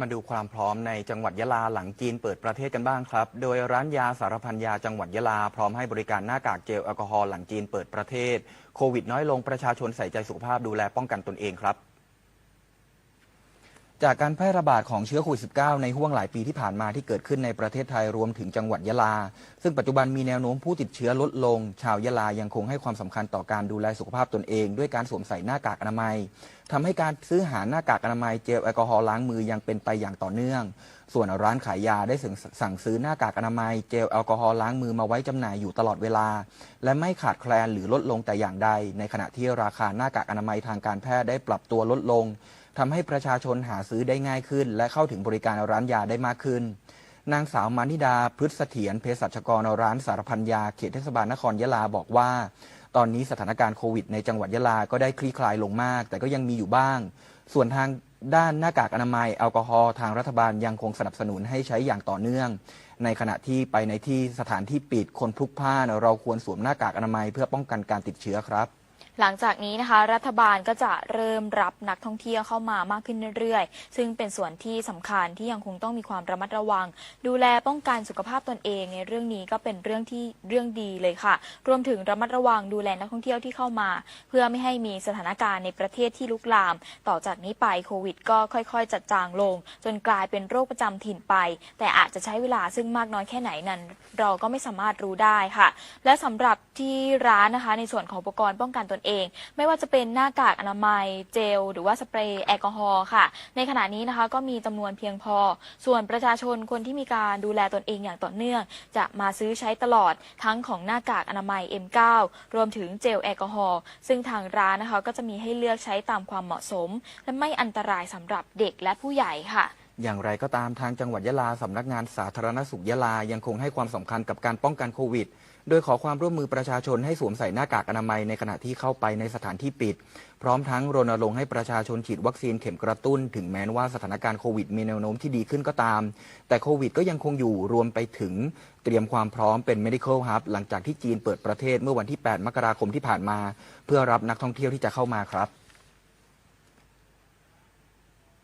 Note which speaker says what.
Speaker 1: มาดูความพร้อมในจังหวัดยะลาหลังจีนเปิดประเทศกันบ้างครับ โดยร้านยาสารพันยาจังหวัดยะลาพร้อมให้บริการหน้ากากเจลแอลกอฮอล์หลังจีนเปิดประเทศ โควิดน้อยลงประชาชนใส่ใจสุขภาพดูแลป้องกันตนเองครับ จากการแพร่ระบาดของเชื้อโควิด -19 ในห่วงหลายปีที่ผ่านมาที่เกิดขึ้นในประเทศไทยรวมถึงจังหวัดยะลา ซึ่งปัจจุบันมีแนวโน้มผู้ติดเชื้อลดลง ชาวยะลายังคงให้ความสำคัญต่อการดูแลสุขภาพตนเอง ด้วยการสวมใส่หน้ากากอนามัยทำให้การซื้อหาหน้ากากอนามัยเจลแอลกอฮอล์ล้างมือยังเป็นไปอย่างต่อเนื่อง ส่วนร้านขายยาได้สั่งสั่งซื้อหน้ากากอนามัยเจลแอลกอฮอล์ล้างมือมาไว้จำหน่ายอยู่ตลอดเวลา และไม่ขาดแคลนหรือลดลงแต่อย่างใด ในขณะที่ราคาหน้ากากอนามัยทางการแพทย์ได้ปรับตัวลดลง ทำให้ประชาชนหาซื้อได้ง่ายขึ้น และเข้าถึงบริการร้านยาได้มากขึ้น นางสาวมานิดาพฤษเสถียรเภสัชกรร้านสารพันยาเขตเทศบาลนครยะลาบอกว่า ตอนนี้สถานการณ์โควิดในจังหวัดยะลาก็ได้คลี่คลายลงมาก แต่ก็ยังมีอยู่บ้าง ส่วนทางด้านหน้ากากอนามัยแอลกอฮอล์ทางรัฐบาลยังคงสนับสนุนให้ใช้อย่างต่อเนื่อง ในขณะที่ไปในที่สถานที่ปิดคนพลุกพล่านเราควรสวมหน้ากากอนามัยเพื่อป้องกันการติดเชื้อครับ
Speaker 2: หลังจากนี้นะคะ รัฐบาลก็จะเริ่มรับนักท่องเที่ยวเข้ามามากขึ้นเรื่อยๆ ซึ่งเป็นส่วนที่สำคัญที่ยังคงต้องมีความระมัดระวัง ดูแลป้องกันสุขภาพตนเองในเรื่องนี้ก็เป็นเรื่องที่เรื่องดีเลยค่ะ รวมถึงระมัดระวังดูแลนักท่องเที่ยวที่เข้ามา เพื่อไม่ให้มีสถานการณ์ในประเทศที่ลุกลาม ต่อจากนี้ไปโควิด ก็ค่อยๆ จัดจางลง จนกลายเป็นโรคประจำถิ่นไป แต่อาจจะใช้เวลาซึ่งมากน้อยแค่ไหนนั้น เราก็ไม่สามารถรู้ได้ค่ะ และสำหรับที่ร้านนะคะ ในส่วนของอุปกรณ์ป้องกันตนเอง ไม่ว่าจะเป็นหน้ากากอนามัย เจล หรือว่าสเปรย์แอลกอฮอล์ค่ะ ในขณะนี้นะคะก็มีจำนวนเพียงพอ ส่วนประชาชนคนที่มีการดูแลตนเองอย่างต่อเนื่อง จะมาซื้อใช้ตลอดทั้งของหน้ากากอนามัย M9 รวมถึงเจลแอลกอฮอล์ซึ่งทางร้านนะคะก็จะมีให้เลือกใช้ตามความเหมาะสม และไม่อันตรายสำหรับเด็กและผู้ใหญ่ค่ะ
Speaker 1: อย่างไรก็ตามทางจังหวัดยะลาสำนักงานสาธารณสุขยะลายังคงให้ความสำคัญกับการป้องกันโควิด โดยขอความร่วมมือประชาชนให้สวมใส่หน้ากากอนามัยในขณะที่เข้าไปในสถานที่ปิด พร้อมทั้งรณรงค์ให้ประชาชนฉีดวัคซีนเข็มกระตุ้น ถึงแม้ว่าสถานการณ์โควิดมีแนวโน้มที่ดีขึ้นก็ตาม แต่โควิดก็ยังคงอยู่รวมไปถึงเตรียมความพร้อมเป็น medical hub หลังจากที่จีนเปิดประเทศเมื่อวันที่ 8 มกราคมที่ผ่านมา เพื่อรับนักท่องเที่ยวที่จะเข้ามาครับ